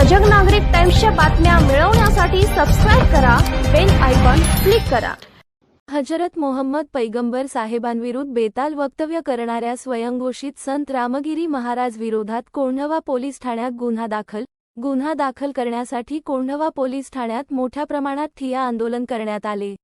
सजग नागरिक टाइम्सच्या बातम्या मिळवण्यासाठी सबस्क्राईब करा बेल आयकॉन क्लिक करा. हजरत मोहम्मद पैगंबर साहेबांविरुद्ध बेताल वक्तव्य करणाऱ्या स्वयंघोषित संत रामगिरी महाराज विरोधात कोंढवा पोलीस ठाण्यात गुन्हा दाखल. गुन्हा दाखल करण्यासाठी कोंढवा पोलीस ठाण्यात मोठ्या प्रमाणात ठिया आंदोलन करण्यात आले.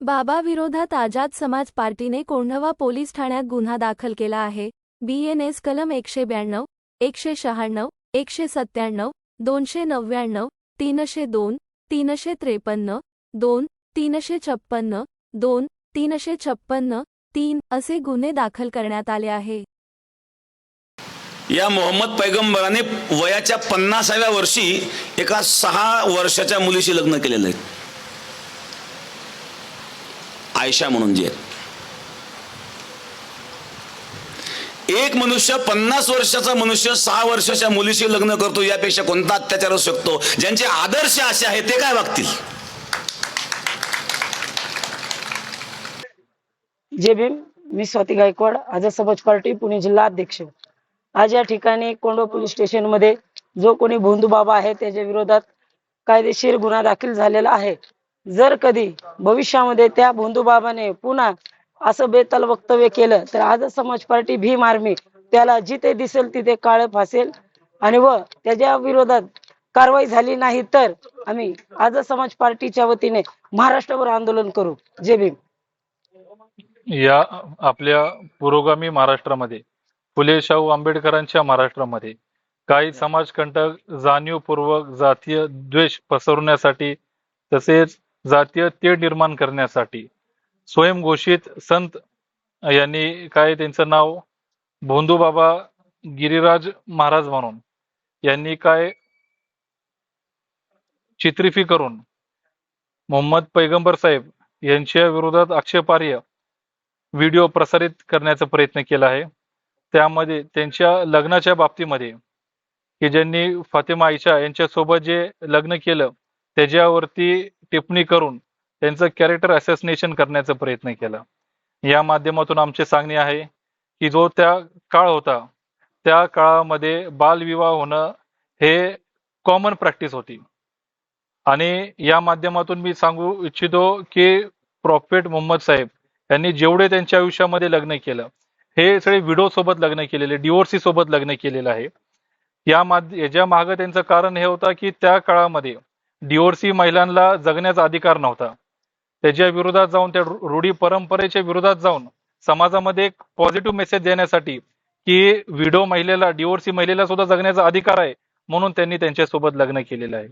बाबा विरोधात आझाद समाज पार्टीने कोंढवा पोलीस ठाण्यात गुन्हा दाखल केला आहे. बीएनएस कलम एकशे ब्याण्णव एकशे शहाण्णव एकशे सत्त्याण्णव दोनशे नव्याण्णव तीनशे दोन तीनशे त्रेपन्न दोन तीनशे छप्पन्न दोन तीनशे छप्पन्न तीन असे गुन्हे दाखल करण्यात आले आहे. या मोहम्मद पैगंबराने वयाच्या पन्नासाव्या वर्षी एका सहा वर्षाच्या मुलीशी लग्न केलेलं आहे. आयशा म्हणून जी आहे एक मनुष्य पन्नास वर्षाचा मनुष्य सहा वर्षाच्या मुलीशी लग्न करतो यापेक्षा कोणता अत्याचार असू शकतो? ज्यांचे आदर्श असे आहेत ते काय वागतील? जे भीम मी स्वाती गायकवाड आझाद समाज पार्टी पुणे जिल्हा अध्यक्ष. आज या ठिकाणी कोंडवा पोलीस स्टेशनमध्ये जो कोणी भोंदू बाबा आहे त्याच्या विरोधात कायदेशीर गुन्हा दाखल झालेला आहे. जर कधी भविष्यामध्ये त्या भोंदू बाबाने पुन्हा असं बेताल वक्तव्य केलं तर आज समाज पार्टी भीम आर्मी त्याला जिथे दिसेल तिथे काळ फासेल. आणि व त्याच्या विरोधात कारवाई झाली नाही तर आम्ही आज समाज पार्टीच्या वतीने महाराष्ट्रभर आंदोलन करू. जय भीम. या आपल्या पुरोगामी महाराष्ट्रामध्ये फुले शाहू आंबेडकरांच्या महाराष्ट्रामध्ये काही समाजकंटक जाणीवपूर्वक जातीय द्वेष पसरवण्यासाठी तसेच जातीय ते निर्माण करण्यासाठी स्वयंघोषित संत यांनी काय त्यांचं नाव? भोंदूबाबा गिरिराज महाराज म्हणून. यांनी काय चित्रिफी करून मोहम्मद पैगंबर साहेब यांच्या विरोधात आक्षेपार्ह व्हिडिओ प्रसारित करण्याचा प्रयत्न केला आहे. त्यामध्ये त्यांच्या लग्नाच्या बाबतीमध्ये की ज्यांनी फातिमा आयशा यांच्यासोबत जे लग्न केलं त्याच्यावरती टिप्पणी करून त्यांचं कॅरेक्टर असॅसिनेशन करण्याचा प्रयत्न केला. या माध्यमातून आमचे सांगणे आहे की जो त्या काळ होता त्या काळामध्ये बालविवाह होणं हे कॉमन प्रॅक्टिस होती. आणि या माध्यमातून मी सांगू इच्छितो की प्रॉफेट मोहम्मद साहेब यांनी जेवढे त्यांच्या आयुष्यामध्ये लग्न केलं हे सगळे विडो सोबत लग्न केलेले डिवोर्सी सोबत लग्न केलेलं आहे. या याच्या मागं त्यांचं कारण हे होतं की त्या काळामध्ये डिओर्सी महिलांना जगण्याचा अधिकार नव्हता. त्याच्या विरोधात जाऊन त्या रूढी परंपरेच्या विरोधात जाऊन समाजामध्ये एक पॉझिटिव्ह मेसेज देण्यासाठी की विडो महिलेला डिवोर्सी महिलेला सुद्धा जगण्याचा अधिकार आहे म्हणून त्यांनी त्यांच्यासोबत लग्न केलेलं आहे.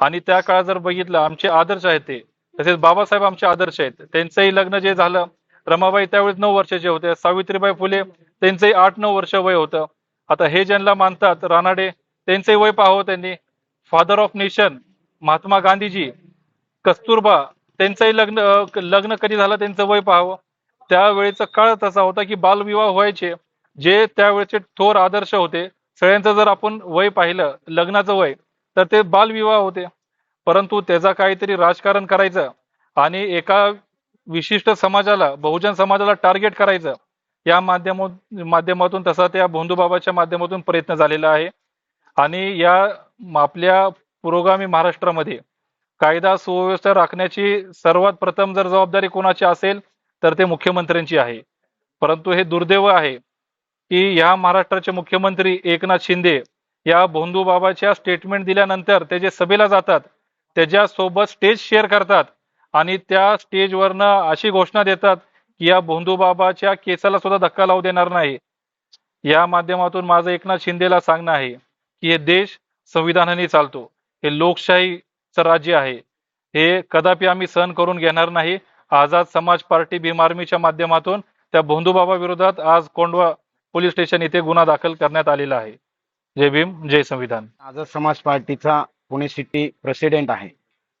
आणि त्या काळात जर बघितलं आमचे आदर्श आहेत ते. तसेच बाबासाहेब आमचे आदर्श आहेत. त्यांचंही लग्न जे झालं रमाबाई त्यावेळेस नऊ वर्षाचे होते. सावित्रीबाई फुले त्यांचंही आठ नऊ वर्ष वय होतं. आता हे ज्यांना मानतात रानाडे त्यांचंही वय पाहावं त्यांनी. Father of nation Mahatma Gandhiji Kasturba त्यांचंही लग्न लग्न कधी झालं त्यांचं वय पाहावं. त्यावेळेचा काळ तसा होता की बालविवाह व्हायचे जे त्यावेळेचे थोर आदर्श होते. सगळ्यांचं जर आपण वय पाहिलं लग्नाचं वय तर ते बालविवाह होते. परंतु त्याचा काहीतरी राजकारण करायचं आणि एका विशिष्ट समाजाला बहुजन समाजाला टार्गेट करायचं या माध्यम माध्यमातून तसा त्या भोंदूबाबाच्या माध्यमातून प्रयत्न झालेला आहे. आणि या आपल्या पुरोगामी महाराष्ट्रामध्ये कायदा सुव्यवस्था राखण्याची सर्वात प्रथम जर जबाबदारी कोणाची असेल तर ते मुख्यमंत्र्यांची आहे. परंतु हे दुर्दैव आहे की या महाराष्ट्राचे मुख्यमंत्री एकनाथ शिंदे या भोंदूबाबाच्या स्टेटमेंट दिल्यानंतर ते जे सभेला जातात त्याच्यासोबत स्टेज शेअर करतात आणि त्या स्टेजवरनं अशी घोषणा देतात की या भोंदूबाबाच्या केसाला सुद्धा धक्का लावू देणार नाही. या माध्यमातून माझं एकनाथ शिंदेला सांगणं आहे की हे देश संविधानाने चालतो. हे लोकशाही राज्य आहे. हे कदापि आम्ही सहन करून घेणार नाही. आझाद समाज पार्टी भीम आर्मीच्या माध्यमातून त्या भोंदूबाबा विरोधात आज कोंडवा पोलीस स्टेशन इथे गुन्हा दाखल करण्यात आलेला आहे. जय भीम जय संविधान. आझाद समाज पार्टीचा पुणे सिटी प्रेसिडेंट आहे.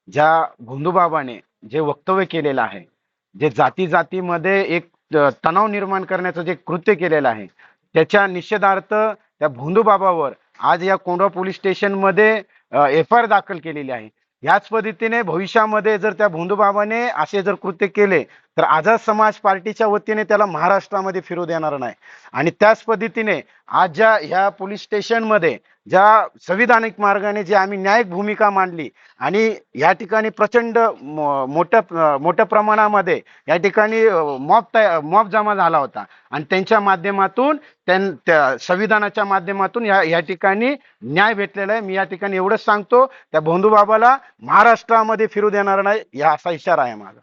ज्या भोंदूबाबाने जे वक्तव्य केलेलं आहे जे जाती जातीमध्ये एक तणाव निर्माण करण्याचं जे कृत्य केलेलं आहे त्याच्या निषेधार्थ त्या भोंदूबाबावर आज या कोंडवा पोलीस स्टेशनमध्ये एफ आय आर दाखल केलेली आहे. याच पद्धतीने भविष्यामध्ये जर त्या भोंदूबाबाने असे जर कृत्य केले तर आझाद समाज पार्टीच्या वतीने त्याला महाराष्ट्रामध्ये फिरू देणार नाही. आणि त्याच पद्धतीने आज ज्या ह्या पोलीस स्टेशनमध्ये ज्या संविधानिक मार्गाने जी आम्ही न्यायिक भूमिका मांडली आणि या ठिकाणी प्रचंड मोठ्या मोठ्या प्रमाणामध्ये या ठिकाणी मॉब मॉब जमा झाला होता. आणि त्यांच्या माध्यमातून त्यां त्या संविधानाच्या माध्यमातून या या ठिकाणी न्याय भेटलेला आहे. मी या ठिकाणी एवढंच सांगतो. त्या भोंदूबाबाला महाराष्ट्रामध्ये फिरू देणार नाही या असा इशारा आहे माझा.